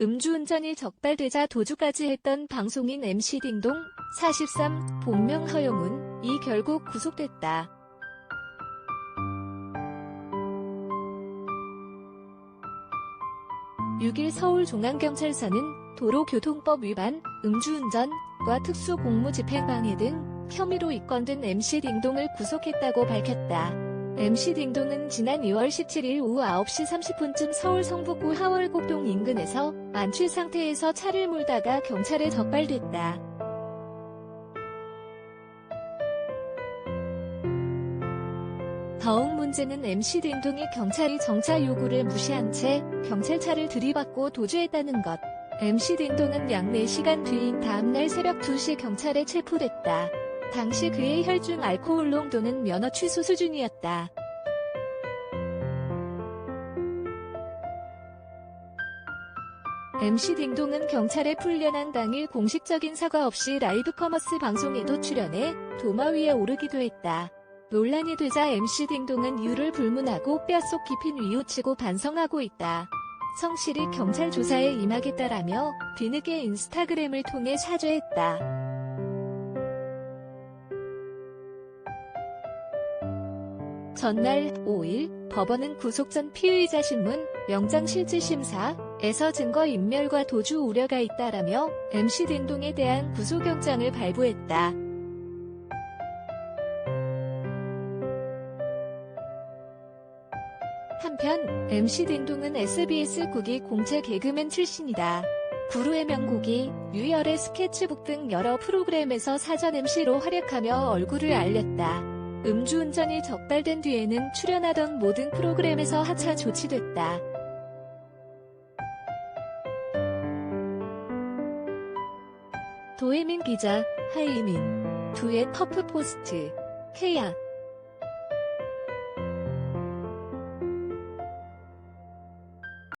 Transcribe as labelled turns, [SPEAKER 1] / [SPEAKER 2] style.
[SPEAKER 1] 음주운전이 적발되자 도주까지 했던 방송인 MC 딩동 43 본명 허용은 이 결국 구속됐다. (6일) 서울중앙경찰서는 도로교통법 위반, 음주운전과 특수공무집행방해 등 혐의로 입건된 MC 딩동을 구속했다고 밝혔다. MC 딩동은 지난 2월 17일 오후 9시 30분쯤 서울 성북구 하월곡동 인근에서 만취 상태에서 차를 몰다가 경찰에 적발됐다. 더욱 문제는 MC 딩동이 경찰이 정차 요구를 무시한 채 경찰차를 들이받고 도주했다는 것. MC 딩동은 약 4시간 뒤인 다음날 새벽 2시 경찰에 체포됐다. 당시 그의 혈중 알코올 농도는 면허 취소 수준이었다. MC 딩동은 경찰에 풀려난 당일 공식적인 사과 없이 라이브 커머스 방송에도 출연해 도마 위에 오르기도 했다. 논란이 되자 MC 딩동은 이유를 불문하고 뼛속 깊이 뉘우치고 반성하고 있다. 성실히 경찰 조사에 임하겠다라며 뒤늦게 인스타그램을 통해 사죄했다. 전날 5일 법원은 구속 전 피의자 신문 영장 실질 심사에서 증거 인멸과 도주 우려가 있다라며 MC 딩동에 대한 구속영장을 발부했다. 한편 MC 딩동은 SBS 국기 공채 개그맨 출신이다. 구루의 명곡이 유열의 스케치북 등 여러 프로그램에서 사전 MC로 활약하며 얼굴을 알렸다. 음주운전이 적발된 뒤에는 출연하던 모든 프로그램에서 하차 조치됐다. 도혜민 기자, 하이민, 두의 퍼프 포스트, 케야